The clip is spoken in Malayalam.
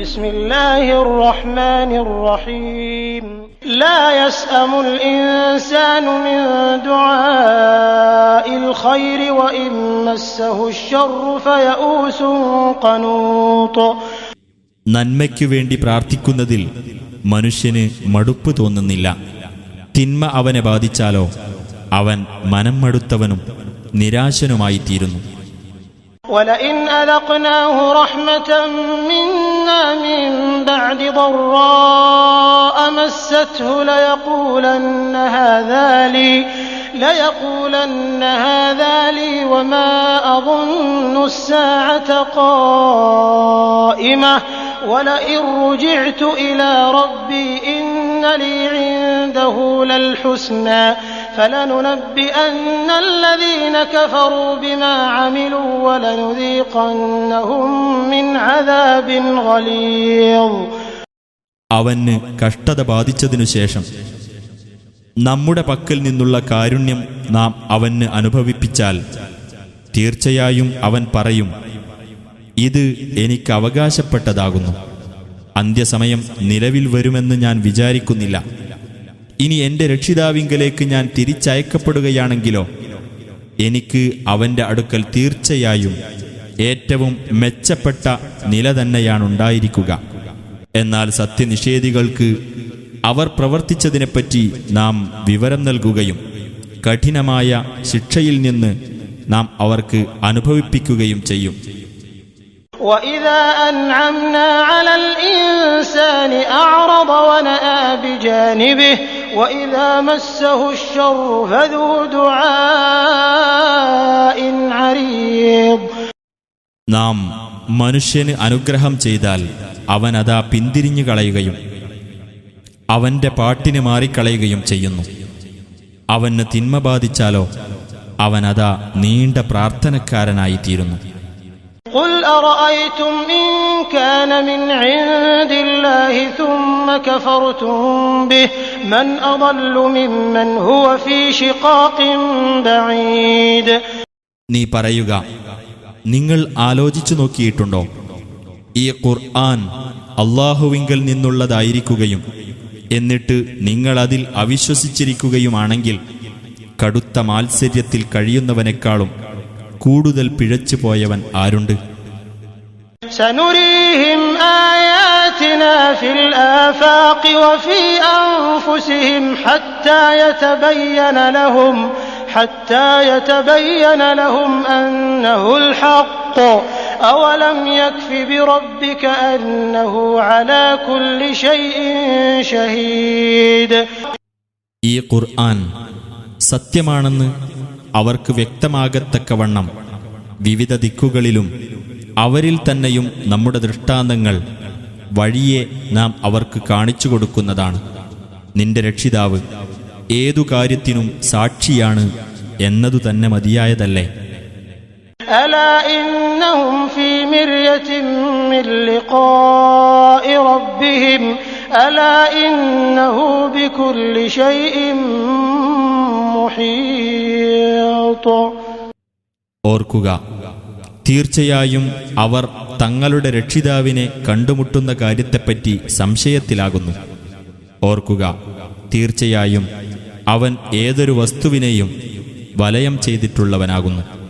بسم الله الرحمن الرحيم لا يسأم الإنسان من دعاء الخير وإن مسه الشر فيئوس قنوط നന്മയ്ക്കു വേണ്ടി പ്രാർത്ഥിക്കുന്നതിൽ മനുഷ്യന് മടുപ്പ് തോന്നുന്നില്ല തിന്മ അവനെ ബാധിച്ചാലോ അവൻ മനം മടുത്തവനും നിരാശനുമായിത്തീരുന്നു ولئن أذقناه رحمة منا من بعد ضراء مسته ليقولن هذا لي ليقولن هذا لي وما أظن الساعة قائمة ولئن رجعت إلى ربي إن لي عنده للحسنى فلننبئن الذين كفروا بما عملوا ولنذيقنهم من عذاب غليظ അവന് കഷ്ടത ബാധിച്ചതിനു ശേഷം നമ്മുടെ പക്കൽ നിന്നുള്ള കാരുണ്യം നാം അവന് അനുഭവിപ്പിച്ചാൽ തീർച്ചയായും അവൻ പറയും ഇത് എനിക്ക് അവകാശപ്പെട്ടതാകുന്നു അന്ത്യസമയം നിലവിൽ വരുമെന്ന് ഞാൻ വിചാരിക്കുന്നില്ല ഇനി എന്റെ രക്ഷിതാവിങ്കലേക്ക് ഞാൻ തിരിച്ചയക്കപ്പെടുകയാണെങ്കിലോ എനിക്ക് അവന്റെ അടുക്കൽ തീർച്ചയായും ഏറ്റവും മെച്ചപ്പെട്ട നില തന്നെയാണുണ്ടായിരിക്കുക എന്നാൽ സത്യനിഷേധികൾക്ക് അവർ പ്രവർത്തിച്ചതിനെപ്പറ്റി നാം വിവരം നൽകുകയും കഠിനമായ ശിക്ഷയിൽ നിന്ന് നാം അവർക്ക് അനുഭവിപ്പിക്കുകയും ചെയ്യും وإذا أنعمنا على الإنسان أعرض ونأى بجانبه وإذا مسه الشر فذو دعاء عريض നാം മനുഷ്യന് അനുഗ്രഹം ചെയ്താൽ അവൻ അതാ പിന്തിരിഞ്ഞു കളയുകയും അവന്റെ പാട്ടിന് മാറിക്കളയുകയും ചെയ്യുന്നു അവന് തിന്മ ബാധിച്ചാലോ അവൻ അതാ നീണ്ട പ്രാർത്ഥനക്കാരനായിത്തീരുന്നു قل أرأيتم إن كان من عند الله ثم كفرتم به من أضل ممن هو في شقاق بعيد നീ പറയുക നിങ്ങൾ ആലോചിച്ചു നോക്കിയിട്ടുണ്ടോ ഈ ഖുർആൻ അള്ളാഹുവിങ്കൽ നിന്നുള്ളതായിരിക്കുകയും എന്നിട്ട് നിങ്ങൾ അതിൽ അവിശ്വസിച്ചിരിക്കുകയുമാണെങ്കിൽ കടുത്ത മാത്സര്യത്തിൽ കഴിയുന്നവനേക്കാളും കൂടുതൽ പിഴച്ചു പോയവൻ ആരുണ്ട് سنريهم آياتنا في الآفاق وفي أنفسهم حتى يتبين لهم حتى يتبين لهم أنه الحق أولم يكف بربك أنه على كل شيء شهيد ഈ ഖുർആൻ സത്യമാണെന്ന് അവർക്ക് വ്യക്തമാകത്തക്കവണ്ണം വിവിധ ദിക്കുകളിലും അവരിൽ തന്നെയും നമ്മുടെ ദൃഷ്ടാന്തങ്ങൾ വഴിയെ നാം അവർക്ക് കാണിച്ചു കൊടുക്കുന്നതാണ്. നിന്റെ രക്ഷിതാവ് ഏതു കാര്യത്തിനും സാക്ഷിയാണ് എന്നതു തന്നെ മതിയായതല്ലേ? ഓർക്കുക തീർച്ചയായും അവർ തങ്ങളുടെ രക്ഷിതാവിനെ കണ്ടുമുട്ടുന്ന കാര്യത്തെപ്പറ്റി സംശയത്തിലാകുന്നു. ഓർക്കുക തീർച്ചയായും അവൻ ഏതൊരു വസ്തുവിനെയും വലയം ചെയ്തിട്ടുള്ളവനാകുന്നു.